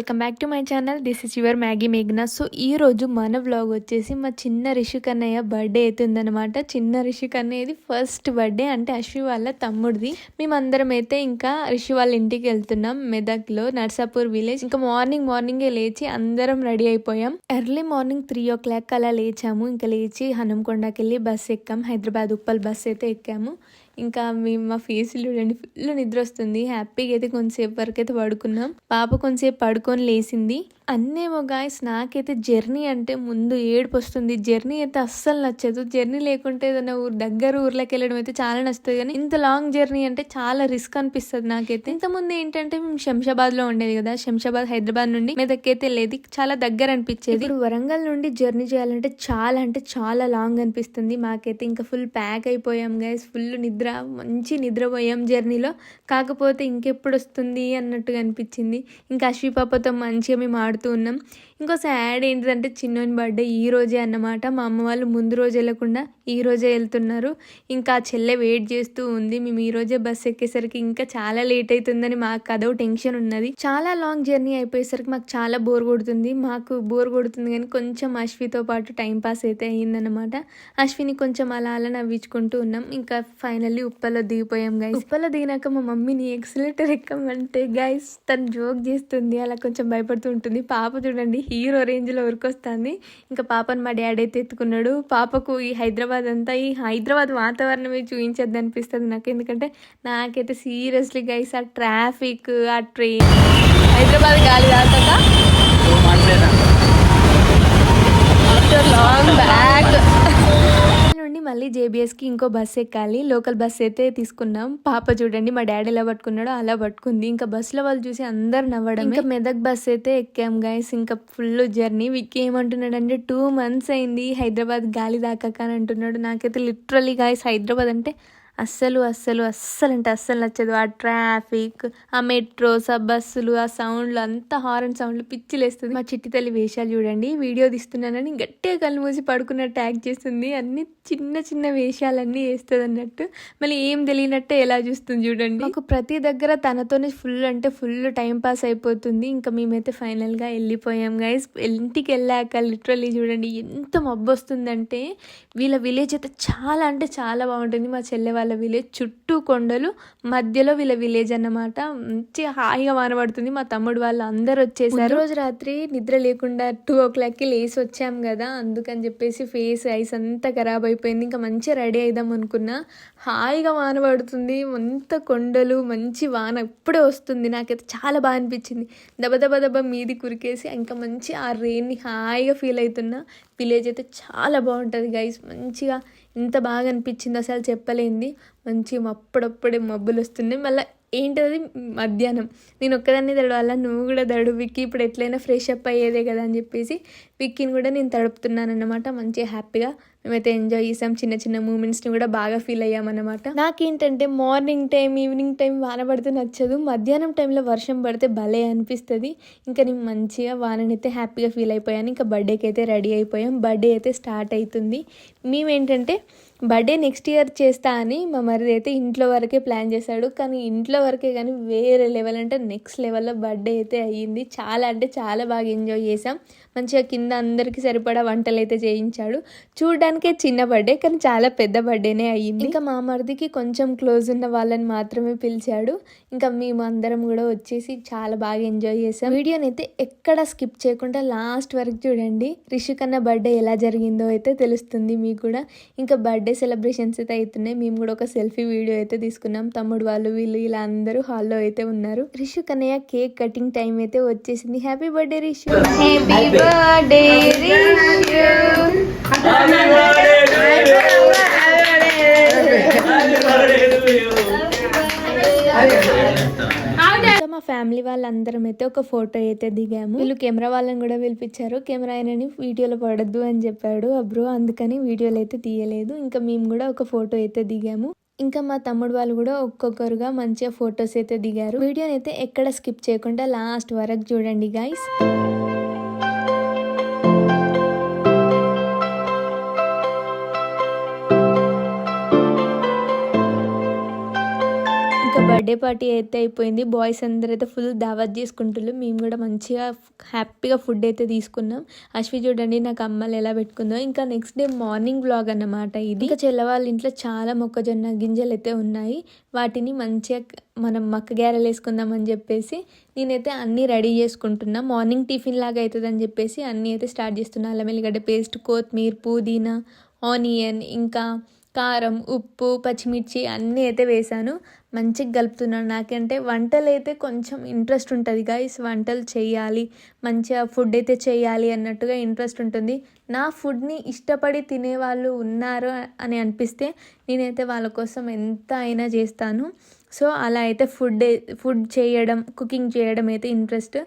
Welcome back to my channel. This is your Maggie మేఘ్నా so ఈ రోజు మన vlog వచ్చేసి మా చిన్న రిషిక్ అన్నయ్య బర్త్డే అవుతుందనమాట చిన్న రిషిక్ కన్నయ్యది ఫస్ట్ బర్త్డే అంటే అశ్వి వాళ్ళ తమ్ముడిది. మేమందరం అయితే ఇంకా రిషి వాళ్ళ ఇంటికి వెళ్తున్నాం మెదక్లో నర్సాపూర్ విలేజ్ ఇంకా మార్నింగ్ మార్నింగే లేచి అందరం రెడీ అయిపోయాం. Early morning three o'clock అలా లేచాము. ఇంకా లేచి హనంకొండకి వెళ్ళి బస్ ఎక్కాం. హైదరాబాద్ ఉప్పల్ బస్ అయితే ఎక్కాము. ఇంకా మేము మా ఫేస్ చూడండి ఫుల్ నిద్ర వస్తుంది. హ్యాపీగా అయితే కొంతసేపు వరకు అయితే పడుకున్నాం. పాప కొంతసేపు పడుకొని లేచింది. అన్నేమో గాయస్ నాకైతే జర్నీ అంటే ముందు ఏడుపు వస్తుంది జర్నీ అయితే అస్సలు నచ్చదు. జర్నీ లేకుంటే ఏదైనా ఊరు దగ్గర ఊర్లోకి వెళ్ళడం అయితే చాలా నచ్చుతుంది. కానీ ఇంత లాంగ్ జర్నీ అంటే చాలా రిస్క్ అనిపిస్తుంది నాకైతే. ఇంతకుముందు ఏంటంటే మేము శంషాబాద్లో ఉండేది కదా. శంషాబాద్ హైదరాబాద్ నుండి మెదక్కైతే లేదు చాలా దగ్గర అనిపించేది. ఇప్పుడు వరంగల్ నుండి జర్నీ చేయాలంటే చాలా అంటే చాలా లాంగ్ అనిపిస్తుంది. మాకైతే ఇంకా ఫుల్ ప్యాక్ అయిపోయాం గైస్ ఫుల్ నిద్ర మంచి నిద్రపోయాం జర్నీలో. కాకపోతే ఇంకెప్పుడు వస్తుంది అన్నట్టుగా అనిపించింది. ఇంకా అశ్వి పాపతో మంచిగా మేము ఆడుతూ ఉన్నాం ఇంకో సాడ్ ఏంటిదంటే చిన్నోని బర్త్డే ఈ రోజే అన్నమాట. మా అమ్మ వాళ్ళు ముందు రోజు వెళ్ళకుండా ఈ రోజే వెళ్తున్నారు. ఇంకా ఆ చెల్లె వెయిట్ చేస్తూ ఉంది. మేము ఈ రోజే బస్సు ఎక్కేసరికి ఇంకా చాలా లేట్ అవుతుందని మాకు అదో టెన్షన్ ఉన్నది. చాలా లాంగ్ జర్నీ అయిపోయేసరికి మాకు చాలా బోర్ కొడుతుంది. మాకు బోర్ కొడుతుంది కానీ కొంచెం అశ్వితో పాటు టైం పాస్ అయితే అయ్యిందనమాట అశ్విని కొంచెం అలా అలా నవ్వించుకుంటూ ఉన్నాం. ఇంకా ఫైనల్లీ ఉప్పలో దిగిపోయాం గాయస్ ఉప్పలో దిగినాక మా మమ్మీని ఎక్సలేటర్ ఎక్కమంటే గైస్ తను జోక్ చేస్తుంది. అలా కొంచెం భయపడుతూ ఉంటుంది. పాప చూడండి. హీరో రేంజ్లో ఉరికొస్తుంది. ఇంకా పాపను మా డాడీ అయితే ఎత్తుకున్నాడు. పాపకు ఈ హైదరాబాద్ అంతా ఈ హైదరాబాద్ వాతావరణమే చూపించద్దు అనిపిస్తుంది నాకు. ఎందుకంటే నాకైతే సీరియస్లీ గైస్ ఆ ట్రాఫిక్ ఆ ట్రైన్ హైదరాబాద్ గాలి తాక ఆఫ్టర్ లాంగ్ బ్యాక్ నుండి మళ్ళీ జేబీఎస్కి ఇంకో బస్ ఎక్కాలి. లోకల్ బస్ అయితే తీసుకున్నాం. పాప చూడండి మా డాడీ ఎలా పట్టుకున్నాడో అలా పట్టుకుంది. ఇంకా బస్సులో వాళ్ళు చూసి అందరు నవ్వడం ఇంకా మెదక్ బస్ అయితే ఎక్కాం గైస్ ఇంకా ఫుల్ జర్నీ విక్కీ ఏమంటున్నాడంటే టూ మంత్స్ అయింది. హైదరాబాద్ గాలి దాకాక అని అంటున్నాడు. నాకైతే లిటరలీ గాయస్ హైదరాబాద్ అంటే అస్సలు అస్సలు అస్సలు అంటే అస్సలు నచ్చదు. ఆ ట్రాఫిక్ ఆ మెట్రోస్ ఆ బస్సులు ఆ సౌండ్లు అంతా హారన్ సౌండ్లు పిచ్చిలేస్తుంది. మా చిట్టి తల్లి వేషాలు చూడండి. వీడియో తీస్తున్నానని గట్టిగా కళ్ళు మూసి పడుకున్న ట్యాగ్ చేస్తుంది. అన్ని చిన్న చిన్న వేషాలన్నీ వేస్తుంది అన్నట్టు. మళ్ళీ ఏం తెలియనట్టే ఎలా చూస్తుంది చూడండి. మాకు ప్రతి దగ్గర తనతోనే ఫుల్ అంటే ఫుల్ టైం పాస్ అయిపోతుంది. ఇంకా మేమైతే ఫైనల్గా వెళ్ళిపోయాం గైస్ ఇంటికి వెళ్ళాక లిటరల్లీ చూడండి ఎంత మబ్బు వస్తుందంటే వీళ్ళ విలేజ్ అయితే చాలా అంటే చాలా బాగుంటుంది. మా చెల్లె వాళ్ళ విలేజ్ చుట్టూ కొండలు మధ్యలో వీళ్ళ విలేజ్ అన్నమాట. మంచి హాయిగా వానబడుతుంది. మా తమ్ముడు వాళ్ళు అందరు వచ్చేసారు. రోజు రాత్రి నిద్ర లేకుండా టూ ఓ క్లాక్కి లేసి వచ్చాం కదా. అందుకని చెప్పేసి ఫేస్ ఐస్ అంతా ఖరాబ్ అయిపోయింది. ఇంకా మంచిగా రెడీ అయిదాం అనుకున్నా. హాయిగా వాన పడుతుంది అంత కొండలు మంచి వాన ఇప్పుడే వస్తుంది. నాకైతే చాలా బాగా అనిపించింది. దబ దబ దబ మీది కురికేసి ఇంకా మంచి ఆ రెయిన్ని హాయిగా ఫీల్ అవుతున్నా. విలేజ్ అయితే చాలా బాగుంటుంది గైస్ మంచిగా ఇంత బాగా అనిపించింది అసలు చెప్పలేంది. మంచి అప్పుడప్పుడే మబ్బులు వస్తున్నాయి. మళ్ళీ ఏంటది మధ్యాహ్నం. నేను ఒక్కదాన్ని తడవాలా? నువ్వు కూడా తడు విక్కీ. ఇప్పుడు ఎట్లయినా ఫ్రెష్ అప్ అయ్యేదే కదా అని చెప్పేసి విక్కీని కూడా నేను తడుపుతున్నాను అనమాట మంచిగా హ్యాపీగా మేమైతే ఎంజాయ్ చేసాం. చిన్న చిన్న మూమెంట్స్ని కూడా బాగా ఫీల్ అయ్యామన్నమాట. నాకేంటంటే మార్నింగ్ టైం ఈవినింగ్ టైం వాన పడితే నచ్చదు. మధ్యాహ్నం టైంలో వర్షం పడితే భలే అనిపిస్తుంది. ఇంకా నేను మంచిగా వాననైతే హ్యాపీగా ఫీల్ అయిపోయాను. ఇంకా బర్త్డేకి అయితే రెడీ అయిపోయాం. బర్త్డే అయితే స్టార్ట్ అవుతుంది. మేమేంటంటే బర్త్డే నెక్స్ట్ ఇయర్ చేస్తా అని మా మరిది అయితే ఇంట్లో వరకే ప్లాన్ చేశాడు. కానీ ఇంట్లో వరకే కానీ వేరే లెవెల్ అంటే నెక్స్ట్ లెవెల్లో బర్త్డే అయితే అయ్యింది. చాలా అంటే చాలా బాగా ఎంజాయ్ చేసాం మంచిగా కింద అందరికీ సరిపడా వంటలు అయితే చేయించాడు. చూడడానికే చిన్న బర్త్డే కానీ చాలా పెద్ద బర్త్డేనే అయ్యింది. ఇంకా మా మరిదికి కొంచెం క్లోజ్ ఉన్న వాళ్ళని మాత్రమే పిలిచాడు. ఇంకా మేము అందరం కూడా వచ్చేసి చాలా బాగా ఎంజాయ్ చేసాం. వీడియోని అయితే ఎక్కడ స్కిప్ చేయకుండా లాస్ట్ వరకు చూడండి. రిషికన్న బర్త్డే ఎలా జరిగిందో అయితే తెలుస్తుంది మీకు కూడా. ఇంకా బర్త్డే సెలబ్రేషన్స్ అయితే అవుతున్నాయి. మేము కూడా ఒక సెల్ఫీ వీడియో అయితే తీసుకున్నాం. తమ్ముడు వాళ్ళు వీళ్ళు ఇలా అందరూ హాల్లో అయితే ఉన్నారు. Rishu Kannayya cake cutting time అయితే వచ్చేసింది. Happy birthday Rishu. Happy birthday మా ఫ్యామిలీ వాళ్ళందరం అయితే ఒక ఫోటో అయితే దిగాము. వీళ్ళు కెమెరా వాళ్ళని కూడా పిలిపించారు. కెమెరా ఆయనని వీడియోలో పడద్దు అని చెప్పాడు అబ్రో. అందుకని వీడియోలు అయితే తీయలేదు. ఇంకా మేము కూడా ఒక ఫోటో అయితే దిగాము. ఇంకా మా తమ్ముడు వాళ్ళు కూడా ఒక్కొక్కరుగా మంచిగా ఫొటోస్ అయితే దిగారు. వీడియోని అయితే ఎక్కడ స్కిప్ చేయకుండా లాస్ట్ వరకు చూడండి గాయస్ బర్త్డే పార్టీ అయితే అయిపోయింది. బాయ్స్ అందరూ అయితే ఫుల్ దావత్ చేసుకుంటున్నారు. మేము కూడా మంచిగా హ్యాపీగా ఫుడ్ అయితే తీసుకున్నాం. అశ్వి చూడండి నాకు అమ్మలు ఎలా పెట్టుకుందో. ఇంకా నెక్స్ట్ డే మార్నింగ్ బ్లాగ్ అన్నమాట ఇది. ఇంకా చెల్లవాళ్ళ ఇంట్లో చాలా మొక్కజొన్న గింజలు అయితే ఉన్నాయి. వాటిని మంచిగా మనం మక్క గ్యారెలు వేసుకుందాం అని చెప్పేసి నేనైతే అన్నీ రెడీ చేసుకుంటున్నా. మార్నింగ్ టిఫిన్ లాగా అవుతుంది అని చెప్పేసి అన్నీ అయితే స్టార్ట్ చేస్తున్నా. అల్లం ఎల్లిగడ్డ పేస్ట్ కొత్తిమీర పుదీనా ఆనియన్ ఇంకా కారం ఉప్పు పచ్చిమిర్చి అన్నీ అయితే వేసాను మంచిగా గలుపుతున్నాను నాకంటే వంటలు అయితే కొంచెం ఇంట్రెస్ట్ ఉంటుంది. గాయస్ వంటలు చేయాలి. మంచిగా ఫుడ్ అయితే చేయాలి అన్నట్టుగా ఇంట్రెస్ట్ ఉంటుంది. నా ఫుడ్ని ఇష్టపడి తినేవాళ్ళు ఉన్నారు అని అనిపిస్తే నేనైతే వాళ్ళ కోసం ఎంత అయినా చేస్తాను. సో అలా అయితే ఫుడ్ ఫుడ్ చేయడం కుకింగ్ చేయడం అయితే ఇంట్రెస్ట్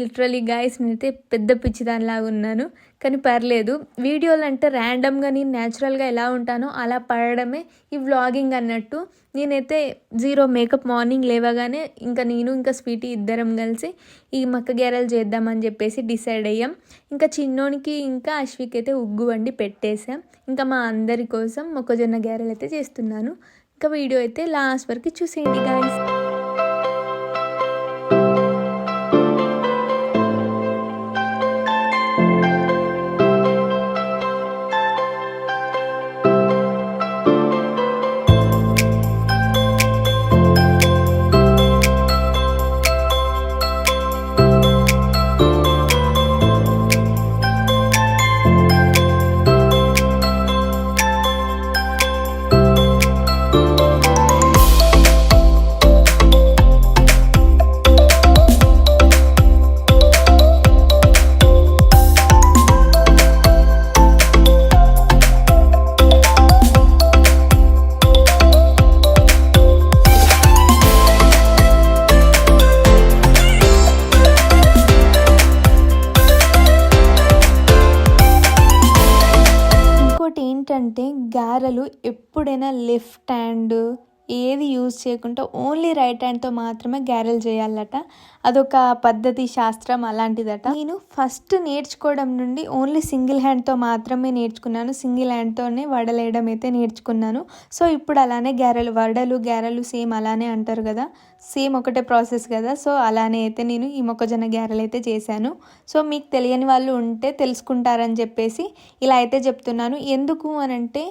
లిటరలీ గాయస్ నేనైతే పెద్ద పిచ్చిదానిలాగా ఉన్నాను. కానీ పర్లేదు. వీడియోలు అంటే ర్యాండమ్గా నేను న్యాచురల్గా ఎలా ఉంటానో అలా పడడమే ఈ వ్లాగింగ్ అన్నట్టు. నేనైతే జీరో మేకప్ మార్నింగ్ లేవగానే ఇంకా నేను ఇంకా స్వీటీ ఇద్దరం కలిసి ఈ మక్క గ్యారెలు చేద్దామని చెప్పేసి డిసైడ్ అయ్యాం. ఇంకా చిన్నోనికి ఇంకా అశ్విక్ అయితే ఉగ్గు వండి పెట్టేసాం ఇంకా మా అందరి కోసం మొక్కజొన్న గేరలు అయితే చేస్తున్నాను. ఇంకా వీడియో అయితే లాస్ట్ వరకు చూసేయండి గాయస్. ఏంటంటే గారెలు ఎప్పుడైనా లెఫ్ట్ హ్యాండ్ ఏది యూజ్ చేయకుండా ఓన్లీ రైట్ హ్యాండ్తో మాత్రమే గారెలు చేయాలట. అదొక పద్ధతి శాస్త్రం అలాంటిదట. నేను ఫస్ట్ నేర్చుకోవడం నుండి ఓన్లీ సింగిల్ హ్యాండ్తో మాత్రమే నేర్చుకున్నాను. సింగిల్ హ్యాండ్తోనే వడలేయడం అయితే నేర్చుకున్నాను. సో ఇప్పుడు అలానే గారెలు వడలు గారెలు సేమ్ అలానే అంటారు కదా. సేమ్ ఒకటే ప్రాసెస్ కదా. సో అలానే అయితే నేను ఈ మొక్కజొన్న గారెలు అయితే చేశాను. సో మీకు తెలియని వాళ్ళు ఉంటే తెలుసుకుంటారని చెప్పేసి ఇలా అయితే చెప్తున్నాను. ఎందుకు అని అంటే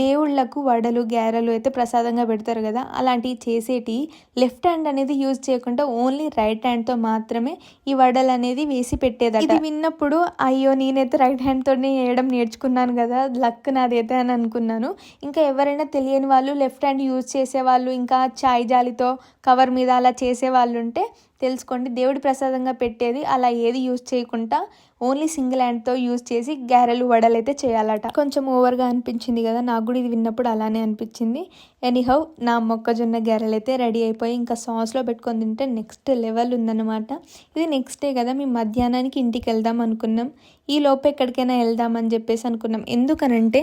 దేవుళ్ళకు వడలు గారెలు అయితే ప్రసాదంగా పెడతారు కదా. అలాంటివి చేసేటి లెఫ్ట్ హ్యాండ్ అనేది యూజ్ చేయకుండా ఓన్లీ రైట్ హ్యాండ్తో మాత్రమే ఈ వడలు అనేది వేసి పెట్టేదట. ఇది విన్నప్పుడు అయ్యో నేనైతే రైట్ హ్యాండ్తోనే వేయడం నేర్చుకున్నాను కదా. లక్ నాదైతే అని అనుకున్నాను. ఇంకా ఎవరైనా తెలియని వాళ్ళు లెఫ్ట్ హ్యాండ్ యూజ్ చేసే వాళ్ళు ఇంకా చాయ్ జాలితో కవర్ మీద అలా చేసే వాళ్ళు ఉంటే తెలుసుకోండి. దేవుడి ప్రసాదంగా పెట్టేది అలా ఏది యూజ్ చేయకుండా ఓన్లీ సింగిల్ హ్యాండ్తో యూజ్ చేసి గారెలు వడలు అయితే చేయాలట. కొంచెం ఓవర్గా అనిపించింది కదా నాకు కూడా ఇది విన్నప్పుడు అలానే అనిపించింది. ఎనీహౌ నా మొక్కజొన్న గారెలు అయితే రెడీ అయిపోయి ఇంకా సాస్లో పెట్టుకొని తింటే నెక్స్ట్ లెవెల్ ఉందన్నమాట. ఇది నెక్స్ట్ డే కదా మేము మధ్యాహ్నానికి ఇంటికి వెళ్దాం అనుకున్నాం. ఈ లోపు ఎక్కడికైనా వెళ్దామని చెప్పేసి అనుకున్నాం. ఎందుకనంటే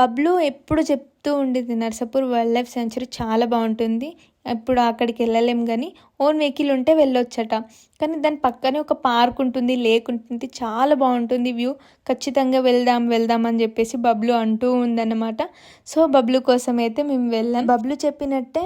బబ్లు ఎప్పుడు చెప్తూ ఉండేది నర్సాపూర్ వైల్డ్ లైఫ్ సెంచరీ చాలా బాగుంటుంది. ఇప్పుడు అక్కడికి వెళ్ళలేం కానీ ఓన్ వెహికల్ ఉంటే వెళ్ళొచ్చట. కానీ దాని పక్కనే ఒక పార్క్ ఉంటుంది లేక్ ఉంటుంది చాలా బాగుంటుంది వ్యూ. ఖచ్చితంగా వెళ్దాం వెళ్దాం అని చెప్పేసి బబ్లు అంటూ ఉందన్నమాట. సో బబ్లు కోసం అయితే మేము వెళ్ళాం. బబ్లు చెప్పినట్టే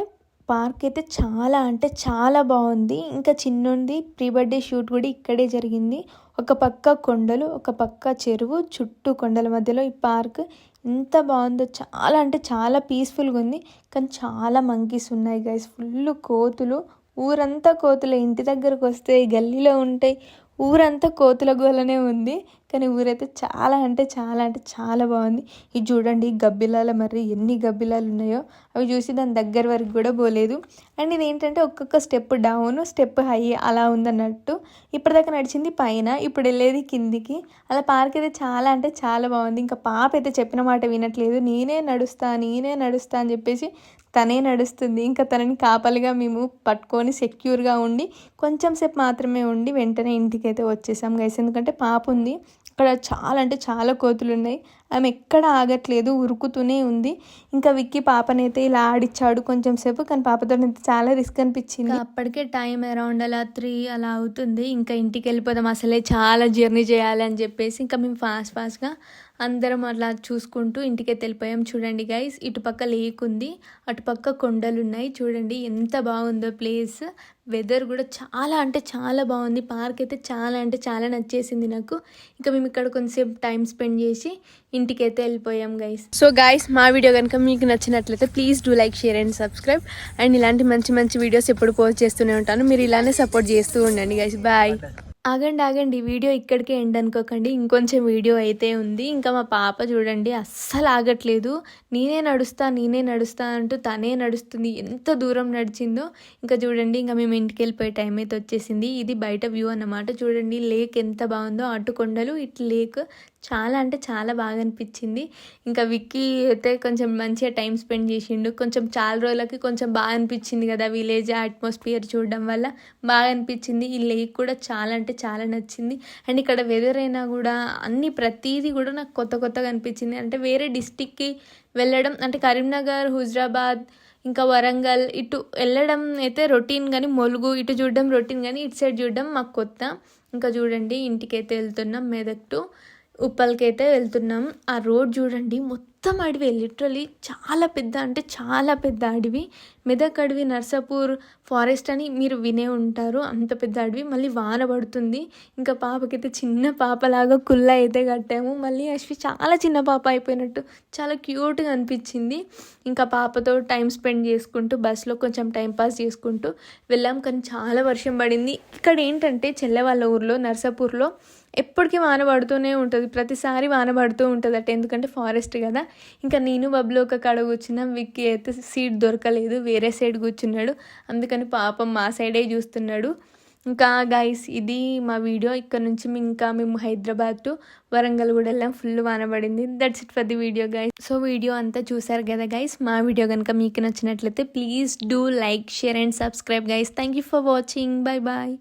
పార్క్ అయితే చాలా అంటే చాలా బాగుంది. ఇంకా చిన్నుంది ప్రీ బర్త్డే షూట్ కూడా ఇక్కడే జరిగింది. ఒక పక్క కొండలు ఒక పక్క చెరువు చుట్టూ కొండల మధ్యలో ఈ పార్క్. ఎంత బాగుందో చాలా అంటే చాలా పీస్ఫుల్గా ఉంది. కానీ చాలా మంకీస్ ఉన్నాయి గైస్ ఫుల్ కోతులు. ఊరంతా కోతులు. ఇంటి దగ్గరకు వస్తే గల్లీలో ఉంటాయి ఊరంతా కోతుల గోలనే ఉంది. కానీ ఊరైతే చాలా అంటే చాలా అంటే చాలా బాగుంది. ఇది చూడండి గబ్బిలాల మరి ఎన్ని గబ్బిలాలు ఉన్నాయో. అవి చూసి దాని దగ్గర వరకు కూడా పోలేదు. అండ్ ఇది ఏంటంటే ఒక్కొక్క స్టెప్ డౌన్ స్టెప్ హై అలా ఉందన్నట్టు. ఇప్పటిదాకా నడిచింది పైన ఇప్పుడు వెళ్ళేది కిందికి. అలా పార్క్ అయితే చాలా అంటే చాలా బాగుంది. ఇంకా పాప అయితే చెప్పిన మాట వినట్లేదు. నేనే నడుస్తా నేనే నడుస్తా అని చెప్పేసి తనే నడుస్తుంది. ఇంకా తనని కాపలిగా మేము పట్టుకొని సెక్యూర్గా ఉండి కొంచెం సేపు మాత్రమే ఉండి వెంటనే ఇంటికి అయితే వచ్చేసాం. గైస్ ఎందుకంటే పాప ఉంది. అక్కడ చాలా అంటే చాలా కోతులు ఉన్నాయి ఆమె ఎక్కడ ఆగట్లేదు ఉరుకుతూనే ఉంది. ఇంకా విక్కీ పాపనైతే ఇలా ఆడిచ్చాడు కొంచెం సేపు కానీ పాపతో చాలా రిస్క్ అనిపించింది. అప్పటికే టైం అరౌండ్ అలా త్రీ అలా అవుతుంది. ఇంకా ఇంటికి వెళ్ళిపోదాం అసలే చాలా జర్నీ చేయాలి అని చెప్పేసి ఇంకా మేము ఫాస్ట్ ఫాస్ట్గా అందరం అలా చూసుకుంటూ ఇంటికి వెళ్ళిపోయాం. చూడండి గైస్ ఇటుపక్క లేక్ ఉంది అటుపక్క కొండలు ఉన్నాయి చూడండి ఎంత బాగుందో ప్లేస్ వెదర్ కూడా చాలా అంటే చాలా బాగుంది. పార్క్ అయితే చాలా అంటే చాలా నచ్చేసింది నాకు. ఇంకా మేము ఇక్కడ కొంచెంసేపు టైం స్పెండ్ చేసి ఇంటికి అయితే వెళ్ళిపోయాం గైస్ సో గైస్ మా వీడియో కనుక మీకు నచ్చినట్లయితే please do like share and subscribe and ఇలాంటి మంచి మంచి వీడియోస్ ఎప్పుడు పోస్ట్ చేస్తూనే ఉంటాను. మీరు ఇలానే సపోర్ట్ చేస్తూ ఉండండి గైస్ బాయ్ ఆగండి ఆగండి. వీడియో ఇక్కడికే ఎండ్ అనుకోకండి. ఇంకొంచెం వీడియో అయితే ఉంది. ఇంకా మా పాప చూడండి అస్సలు ఆగట్లేదు. నేనే నడుస్తా నేనే నడుస్తా అంటూ తనే నడుస్తుంది. ఎంత దూరం నడిచిందో. ఇంకా చూడండి ఇంకా మేము ఇంటికి వెళ్ళిపోయే టైం అయితే వచ్చేసింది. ఇది బయట వ్యూ అన్నమాట. చూడండి లేక్ ఎంత బాగుందో. అటు కొండలు ఇటు లేక్. చాలా అంటే చాలా బాగా అనిపించింది. ఇంకా విక్కీ అయితే కొంచెం మంచిగా టైం స్పెండ్ చేసిండు. కొంచెం చాలా రోజులకి కొంచెం బాగా అనిపించింది కదా విలేజ్ అట్మాస్ఫియర్ చూడడం వల్ల. బాగా అనిపించింది. ఈ లేక్ కూడా చాలా అంటే చాలా నచ్చింది. అండ్ ఇక్కడ వెదర్ అయినా కూడా అన్ని ప్రతిదీ కూడా నాకు కొత్త కొత్తగా అనిపించింది. అంటే వేరే డిస్టిక్కి వెళ్ళడం అంటే కరీంనగర్ హుజరాబాద్ ఇంకా వరంగల్ ఇటు వెళ్ళడం అయితే రొటీన్ కానీ మొలుగు ఇటు చూడడం రొటీన్ కానీ ఇటు సైడ్ చూడడం మాకు కొత్త. ఇంకా చూడండి ఇంటికైతే వెళ్తున్నాం మెదక్ టు. ఉప్పల్కైతే వెళ్తున్నాం. ఆ రోడ్ చూడండి మొత్తం అడవి లిటరలీ చాలా పెద్ద అంటే చాలా పెద్ద అడవి. మెదక్ అడవి నర్సాపూర్ ఫారెస్ట్ అని మీరు వినే ఉంటారు. అంత పెద్ద అడవి మళ్ళీ వాన పడుతుంది. ఇంకా పాపకైతే చిన్న పాపలాగా కుల్ల అయితే కట్టాము. మళ్ళీ అశ్వి చాలా చిన్న పాప అయిపోయినట్టు చాలా క్యూట్గా అనిపించింది. ఇంకా పాపతో టైం స్పెండ్ చేసుకుంటూ బస్సులో కొంచెం టైం పాస్ చేసుకుంటూ వెళ్ళాం. కానీ చాలా వర్షం పడింది. ఇక్కడ ఏంటంటే చెల్లె వాళ్ళ ఊర్లో నర్సాపూర్లో ఎప్పటికీ వాన పడుతూనే ఉంటుంది. ప్రతిసారి వాన పడుతూ ఉంటుంది అట. ఎందుకంటే ఫారెస్ట్ కదా. ఇంకా నేను బబ్లు ఒక కడ కూర్చున్నాం విక్కి అయితే సీట్ దొరకలేదు. వేరే సైడ్ కూర్చున్నాడు. అందుకని పాపం మా సైడే చూస్తున్నాడు. ఇంకా గైస్ ఇది మా వీడియో ఇక్కడ నుంచి మేము ఇంకా మేము హైదరాబాద్ టు వరంగల్ కూడా వెళ్ళాం full వానబడింది that's it for the video guys so video అంతా చూసారు కదా గైస్ మా వీడియో కనుక మీకు నచ్చినట్లయితే please do like share and subscribe guys thank you for watching bye bye